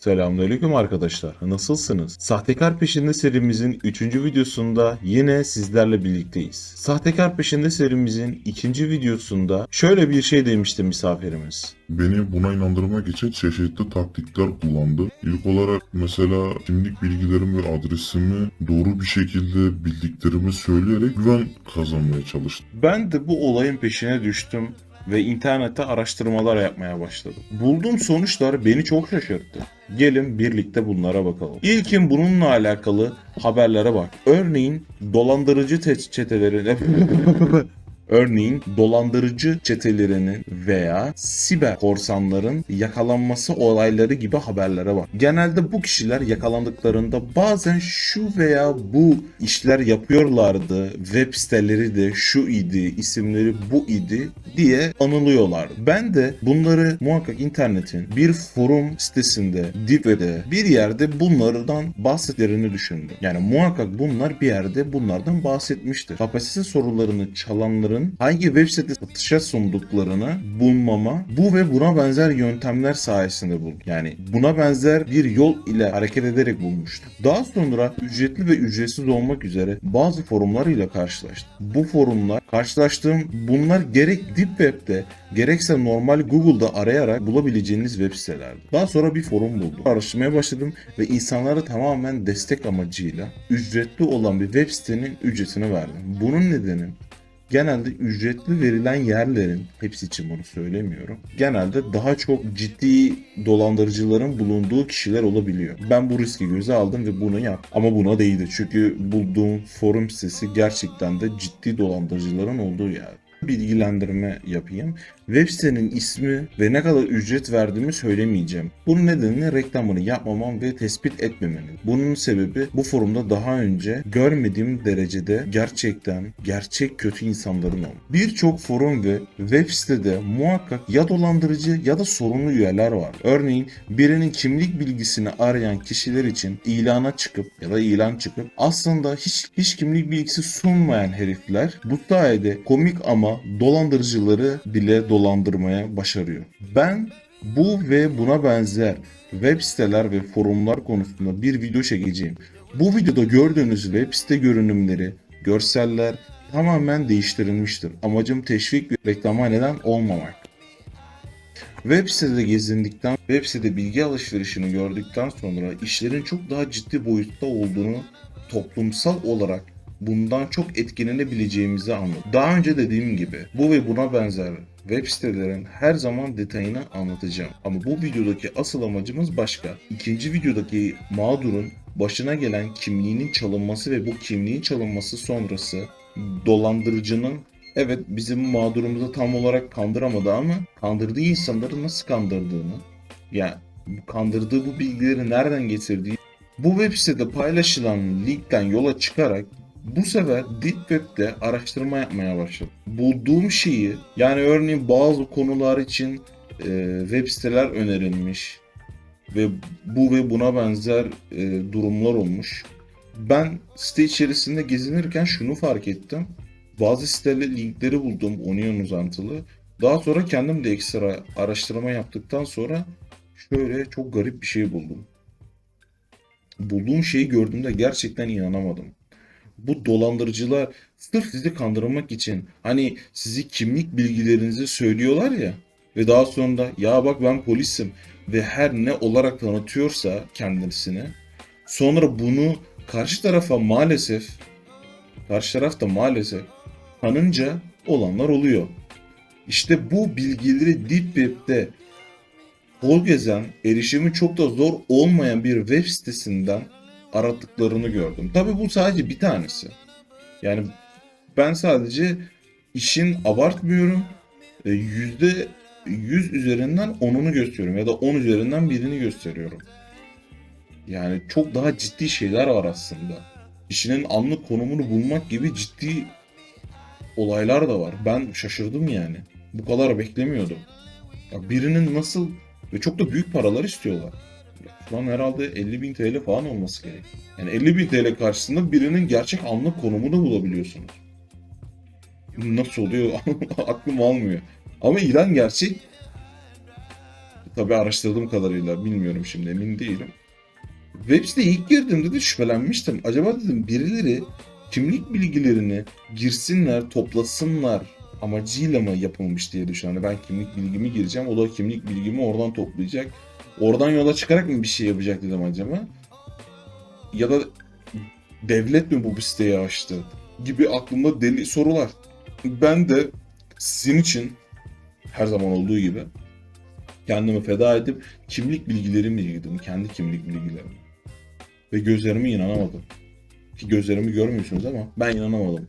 Selamünaleyküm arkadaşlar. Nasılsınız? Sahtekar Peşinde serimizin 3. videosunda yine sizlerle birlikteyiz. Sahtekar Peşinde serimizin 2. videosunda şöyle bir şey demişti misafirimiz. Beni buna inandırmak için çeşitli taktikler kullandı. İlk olarak mesela kimlik bilgilerimi ve adresimi doğru bir şekilde bildiklerimi söyleyerek güven kazanmaya çalıştı. Ben de bu olayın peşine düştüm ve internette araştırmalar yapmaya başladım. Bulduğum sonuçlar beni çok şaşırttı. Gelin birlikte bunlara bakalım. İlkin bununla alakalı haberlere bak. Örneğin dolandırıcı te- çeteleri Örneğin dolandırıcı çetelerinin veya siber korsanların yakalanması olayları gibi haberlere bak. Genelde bu kişiler yakalandıklarında bazen şu veya bu işler yapıyorlardı, web siteleri de şu idi, isimleri bu idi diye anılıyorlardı. Ben de bunları muhakkak internetin bir forum sitesinde, deep web'de bir yerde bunlardan bahsetlerini düşündüm. Yani muhakkak bunlar bir yerde bunlardan bahsetmiştir. KPSS sorularını çalanların hangi web sitesi satışa sunduklarını bulmama bu ve buna benzer yöntemler sayesinde buldum. Yani buna benzer bir yol ile hareket ederek bulmuştum. Daha sonra ücretli ve ücretsiz olmak üzere bazı forumlar ile karşılaştım. Bu forumlar karşılaştığım bunlar gerek Deep Web'de gerekse normal Google'da arayarak bulabileceğiniz web sitelerdi. Daha sonra bir forum buldum. Araştırmaya başladım ve insanlara tamamen destek amacıyla ücretli olan bir web sitenin ücretini verdim. Bunun nedeni genelde ücretli verilen yerlerin hepsi için bunu söylemiyorum. Genelde daha çok ciddi dolandırıcıların bulunduğu kişiler olabiliyor. Ben bu riski göze aldım ve bunu yaptım. Ama buna değdi. Çünkü bulduğum forum sitesi gerçekten de ciddi dolandırıcıların olduğu yer bilgilendirme yapayım. Web sitenin ismi ve ne kadar ücret verdiğimi söylemeyeceğim. Bunun nedeni reklamını yapmamam ve tespit etmemenin. Bunun sebebi bu forumda daha önce görmediğim derecede gerçekten gerçek kötü insanların olması. Birçok forum ve web sitede muhakkak ya dolandırıcı ya da sorunlu üyeler var. Örneğin birinin kimlik bilgisini arayan kişiler için ilana çıkıp ya da ilan çıkıp aslında hiç hiç kimlik bilgisi sunmayan herifler bu sayede komik ama dolandırıcıları bile dolandırmaya başarıyor. Ben bu ve buna benzer web siteler ve forumlar konusunda bir video çekeceğim. Bu videoda gördüğünüz web site görünümleri, görseller tamamen değiştirilmiştir. Amacım teşvik ve reklama neden olmamak. Web sitede gezindikten, web sitede bilgi alışverişini gördükten sonra işlerin çok daha ciddi boyutta olduğunu toplumsal olarak bundan çok etkilenebileceğimizi anladım. Daha önce dediğim gibi bu ve buna benzer web sitelerin her zaman detayını anlatacağım. Ama bu videodaki asıl amacımız başka. İkinci videodaki mağdurun başına gelen kimliğinin çalınması ve bu kimliğin çalınması sonrası dolandırıcının evet bizim mağdurumuzu tam olarak kandıramadı ama kandırdığı insanları nasıl kandırdığını yani kandırdığı bu bilgileri nereden getirdiği bu web sitede paylaşılan linkten yola çıkarak bu sefer Deep Web'de araştırma yapmaya başladım. Bulduğum şeyi yani örneğin bazı konular için e, web siteler önerilmiş ve bu ve buna benzer e, durumlar olmuş. Ben site içerisinde gezinirken şunu fark ettim. Bazı siteler linkleri buldum Onion uzantılı. Daha sonra kendim de ekstra araştırma yaptıktan sonra şöyle çok garip bir şey buldum. Bulduğum şeyi gördüğümde gerçekten inanamadım bu dolandırıcılar sırf sizi kandırmak için hani sizi kimlik bilgilerinizi söylüyorlar ya ve daha sonra ya bak ben polisim ve her ne olarak tanıtıyorsa kendisini sonra bunu karşı tarafa maalesef karşı taraf da maalesef tanınca olanlar oluyor. İşte bu bilgileri Deep Web'de kol gezen, erişimi çok da zor olmayan bir web sitesinden arattıklarını gördüm. Tabii bu sadece bir tanesi. Yani ben sadece işin abartmıyorum. e, Yüzde yüz üzerinden onunu gösteriyorum ya da 10 üzerinden birini gösteriyorum. Yani çok daha ciddi şeyler var aslında. İşinin anlık konumunu bulmak gibi ciddi olaylar da var. Ben şaşırdım yani. Bu kadar beklemiyordum. Ya birinin nasıl ve çok da büyük paralar istiyorlar. Şu an herhalde 50 bin TL falan olması gerek. Yani 50 bin TL karşısında birinin gerçek anlık konumunu bulabiliyorsunuz. Nasıl oluyor aklım almıyor. Ama ilan gerçek. Tabii araştırdığım kadarıyla bilmiyorum şimdi emin değilim. Web siteye ilk girdiğimde de şüphelenmiştim. Acaba dedim birileri kimlik bilgilerini girsinler, toplasınlar amacıyla mı yapılmış diye düşünüyorum. Hani ben kimlik bilgimi gireceğim, o da kimlik bilgimi oradan toplayacak. Oradan yola çıkarak mı bir şey yapacak dedim acaba. Ya da devlet mi bu bu siteyi açtı gibi aklımda deli sorular. Ben de sizin için her zaman olduğu gibi kendimi feda edip kimlik bilgilerimle girdim. Kendi kimlik bilgilerim. Ve gözlerime inanamadım. Ki gözlerimi görmüyorsunuz ama ben inanamadım.